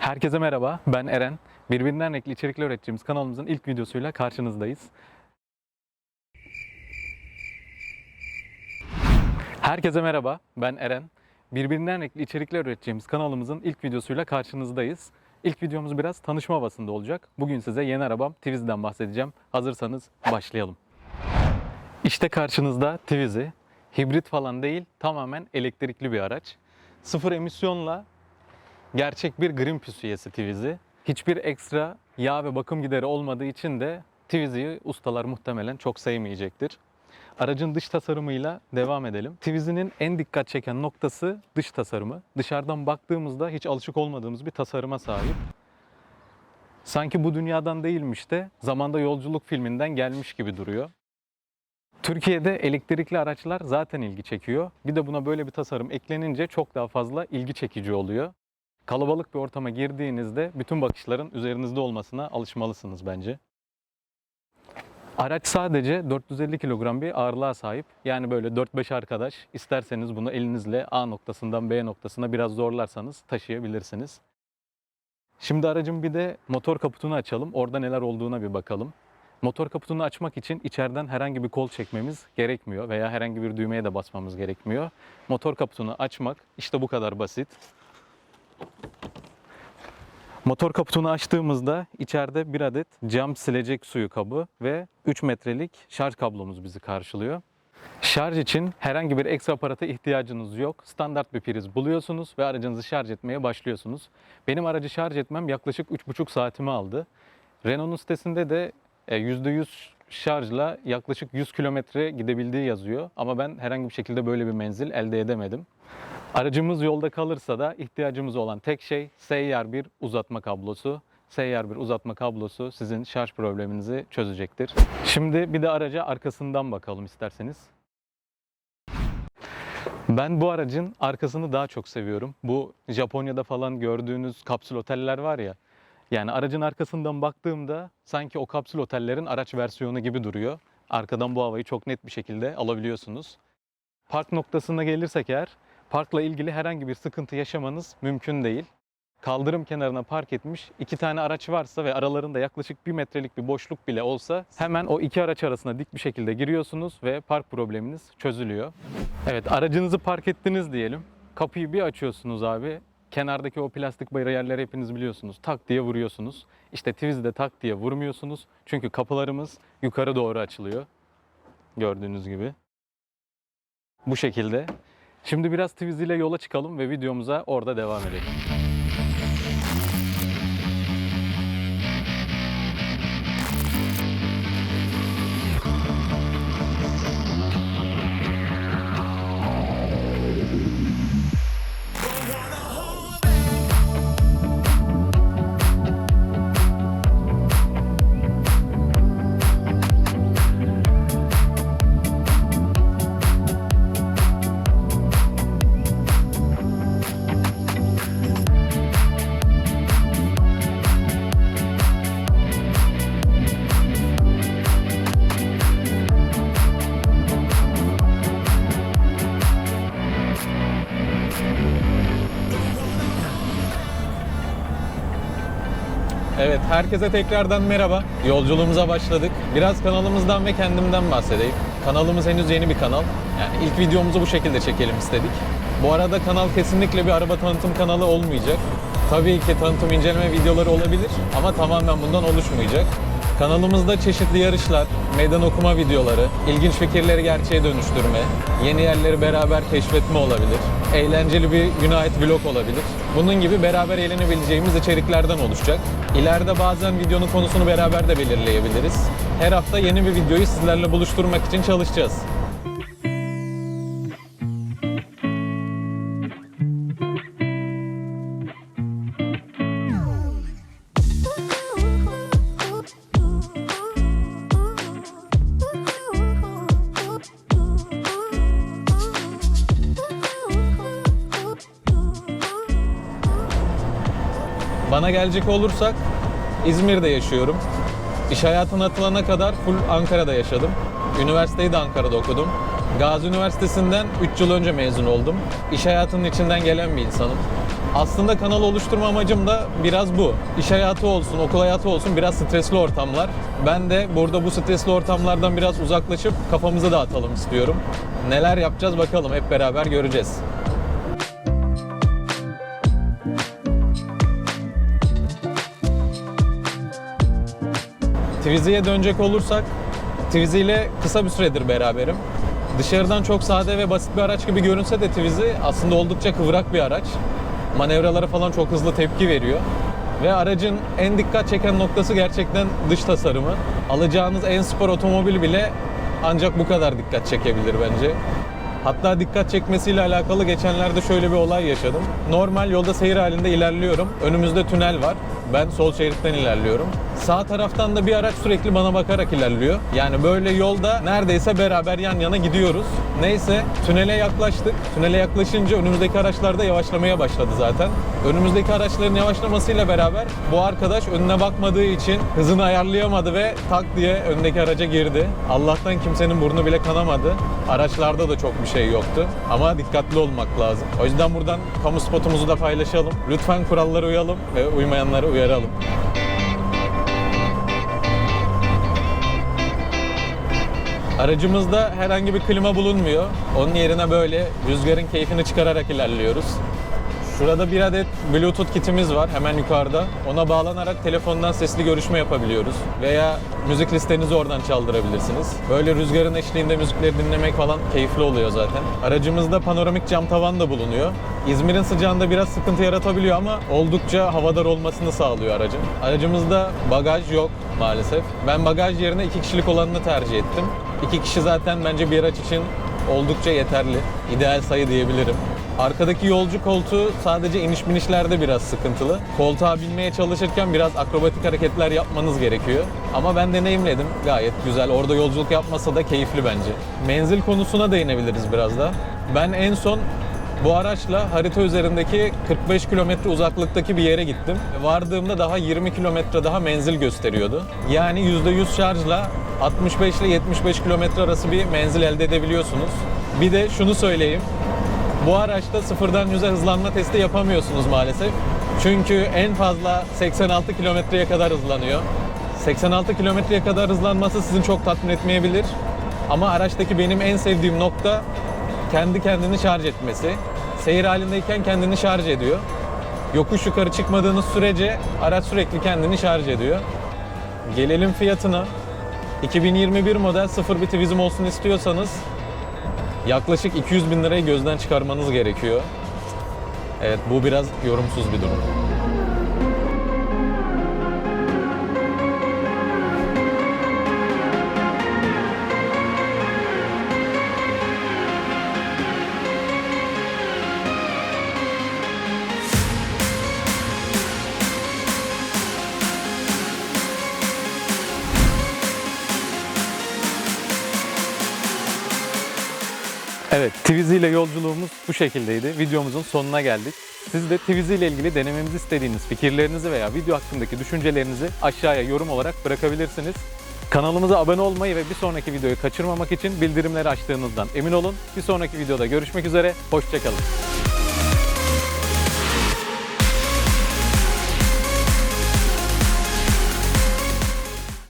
Herkese merhaba, ben Eren. Birbirinden renkli içerikler ürettiğimiz kanalımızın ilk videosuyla karşınızdayız. Herkese merhaba, ben Eren. Birbirinden renkli içerikler üreteceğimiz kanalımızın ilk videosuyla karşınızdayız. İlk videomuz biraz tanışma havasında olacak. Bugün size yeni arabam Twizy'den bahsedeceğim. Hazırsanız başlayalım. İşte karşınızda Twizy. Hibrit falan değil, tamamen elektrikli bir araç. Sıfır emisyonla gerçek bir Greenpeace üyesi Twizy. Hiçbir ekstra yağ ve bakım gideri olmadığı için de Twizy'yi ustalar muhtemelen çok sevmeyecektir. Aracın dış tasarımıyla devam edelim. Twizy'nin en dikkat çeken noktası dış tasarımı. Dışarıdan baktığımızda hiç alışık olmadığımız bir tasarıma sahip. Sanki bu dünyadan değilmiş de zamanda yolculuk filminden gelmiş gibi duruyor. Türkiye'de elektrikli araçlar zaten ilgi çekiyor. Bir de buna böyle bir tasarım eklenince çok daha fazla ilgi çekici oluyor. Kalabalık bir ortama girdiğinizde bütün bakışların üzerinizde olmasına alışmalısınız bence. Araç sadece 450 kilogram bir ağırlığa sahip. Yani böyle 4-5 arkadaş isterseniz bunu elinizle A noktasından B noktasına biraz zorlarsanız taşıyabilirsiniz. Şimdi aracın bir de motor kaputunu açalım. Orada neler olduğuna bir bakalım. Motor kaputunu açmak için içeriden herhangi bir kol çekmemiz gerekmiyor veya herhangi bir düğmeye de basmamız gerekmiyor. Motor kaputunu açmak işte bu kadar basit. Motor kaputunu açtığımızda içeride bir adet cam silecek suyu kabı ve 3 metrelik şarj kablomuz bizi karşılıyor. Şarj için herhangi bir ekstra aparata ihtiyacınız yok. Standart bir priz buluyorsunuz ve aracınızı şarj etmeye başlıyorsunuz. Benim aracı şarj etmem yaklaşık 3,5 saatimi aldı. Renault'un sitesinde de e, %100 şarjla yaklaşık 100 kilometre gidebildiği yazıyor. Ama ben herhangi bir şekilde böyle bir menzil elde edemedim. Aracımız yolda kalırsa da ihtiyacımız olan tek şey seyyar bir uzatma kablosu. Seyyar bir uzatma kablosu sizin şarj probleminizi çözecektir. Şimdi bir de araca arkasından bakalım isterseniz. Ben bu aracın arkasını daha çok seviyorum. Bu Japonya'da falan gördüğünüz kapsül oteller var ya. Yani aracın arkasından baktığımda sanki o kapsül otellerin araç versiyonu gibi duruyor. Arkadan bu havayı çok net bir şekilde alabiliyorsunuz. Park noktasına gelirsek eğer parkla ilgili herhangi bir sıkıntı yaşamanız mümkün değil. Kaldırım kenarına park etmiş iki tane araç varsa ve aralarında yaklaşık bir metrelik bir boşluk bile olsa hemen o iki araç arasına dik bir şekilde giriyorsunuz ve park probleminiz çözülüyor. Evet aracınızı park ettiniz diyelim. Kapıyı bir açıyorsunuz abi. Kenardaki o plastik bariyerleri hepiniz biliyorsunuz. Tak diye vuruyorsunuz. İşte Twizy'de tak diye vurmuyorsunuz. Çünkü kapılarımız yukarı doğru açılıyor. Gördüğünüz gibi. Bu şekilde. Şimdi biraz Twizy ile yola çıkalım ve videomuza orada devam edelim. Herkese tekrardan merhaba. Yolculuğumuza başladık. Biraz kanalımızdan ve kendimden bahsedeyim. Kanalımız henüz yeni bir kanal. Yani ilk videomuzu bu şekilde çekelim istedik. Bu arada kanal kesinlikle bir araba tanıtım kanalı olmayacak. Tabii ki tanıtım inceleme videoları olabilir ama tamamen bundan oluşmayacak. Kanalımızda çeşitli yarışlar, meydan okuma videoları, ilginç fikirleri gerçeğe dönüştürme, yeni yerleri beraber keşfetme olabilir, eğlenceli bir güne ait vlog olabilir. Bunun gibi beraber eğlenebileceğimiz içeriklerden oluşacak. İleride bazen videonun konusunu beraber de belirleyebiliriz. Her hafta yeni bir videoyu sizlerle buluşturmak için çalışacağız. Bana gelecek olursak İzmir'de yaşıyorum. İş hayatına atılana kadar full Ankara'da yaşadım. Üniversiteyi de Ankara'da okudum. Gazi Üniversitesi'nden 3 yıl önce mezun oldum. İş hayatının içinden gelen bir insanım. Aslında kanal oluşturma amacım da biraz bu. İş hayatı olsun, okul hayatı olsun biraz stresli ortamlar. Ben de burada bu stresli ortamlardan biraz uzaklaşıp kafamızı dağıtalım istiyorum. Neler yapacağız bakalım hep beraber göreceğiz. Twizy'ye dönecek olursak, Twizy ile kısa bir süredir beraberim. Dışarıdan çok sade ve basit bir araç gibi görünse de Twizy aslında oldukça kıvrak bir araç. Manevralara falan çok hızlı tepki veriyor. Ve aracın en dikkat çeken noktası gerçekten dış tasarımı. Alacağınız en spor otomobil bile ancak bu kadar dikkat çekebilir bence. Hatta dikkat çekmesiyle alakalı geçenlerde şöyle bir olay yaşadım. Normal yolda seyir halinde ilerliyorum. Önümüzde tünel var. Ben sol şeritten ilerliyorum. Sağ taraftan da bir araç sürekli bana bakarak ilerliyor. Yani böyle yolda neredeyse beraber yan yana gidiyoruz. Neyse tünele yaklaştık. Tünele yaklaşınca önümüzdeki araçlar da yavaşlamaya başladı zaten. Önümüzdeki araçların yavaşlamasıyla beraber bu arkadaş önüne bakmadığı için hızını ayarlayamadı ve tak diye öndeki araca girdi. Allah'tan kimsenin burnu bile kanamadı. Araçlarda da çok bir şey yoktu. Ama dikkatli olmak lazım. O yüzden buradan kamu spotumuzu da paylaşalım. Lütfen kurallara uyalım ve uymayanları uyaralım. Aracımızda herhangi bir klima bulunmuyor. Onun yerine böyle rüzgarın keyfini çıkararak ilerliyoruz. Şurada bir adet Bluetooth kitimiz var hemen yukarıda. Ona bağlanarak telefondan sesli görüşme yapabiliyoruz. Veya müzik listenizi oradan çaldırabilirsiniz. Böyle rüzgarın eşliğinde müzikleri dinlemek falan keyifli oluyor zaten. Aracımızda panoramik cam tavan da bulunuyor. İzmir'in sıcağında biraz sıkıntı yaratabiliyor ama oldukça havadar olmasını sağlıyor aracın. Aracımızda bagaj yok maalesef. Ben bagaj yerine iki kişilik olanını tercih ettim. İki kişi zaten bence bir araç için oldukça yeterli. İdeal sayı diyebilirim. Arkadaki yolcu koltuğu sadece iniş binişlerde biraz sıkıntılı. Koltuğa binmeye çalışırken biraz akrobatik hareketler yapmanız gerekiyor. Ama ben deneyimledim. Gayet güzel. Orada yolculuk yapmasa da keyifli bence. Menzil konusuna değinebiliriz biraz da. Ben en son bu araçla harita üzerindeki 45 kilometre uzaklıktaki bir yere gittim. Vardığımda daha 20 kilometre daha menzil gösteriyordu. Yani %100 şarjla 65 ile 75 kilometre arası bir menzil elde edebiliyorsunuz. Bir de şunu söyleyeyim. Bu araçta sıfırdan 100'e hızlanma testi yapamıyorsunuz maalesef. Çünkü en fazla 86 kilometreye kadar hızlanıyor. 86 kilometreye kadar hızlanması sizin çok tatmin etmeyebilir. Ama araçtaki benim en sevdiğim nokta kendi kendini şarj etmesi. Seyir halindeyken kendini şarj ediyor. Yokuş yukarı çıkmadığınız sürece araç sürekli kendini şarj ediyor. Gelelim fiyatına. 2021 model sıfır bir olsun istiyorsanız yaklaşık 200 bin lirayı gözden çıkarmanız gerekiyor. Evet bu biraz yorumsuz bir durum. Evet, Twizy ile yolculuğumuz bu şekildeydi. Videomuzun sonuna geldik. Siz de Twizy ile ilgili denememizi istediğiniz fikirlerinizi veya video hakkındaki düşüncelerinizi aşağıya yorum olarak bırakabilirsiniz. Kanalımıza abone olmayı ve bir sonraki videoyu kaçırmamak için bildirimleri açtığınızdan emin olun. Bir sonraki videoda görüşmek üzere, hoşçakalın.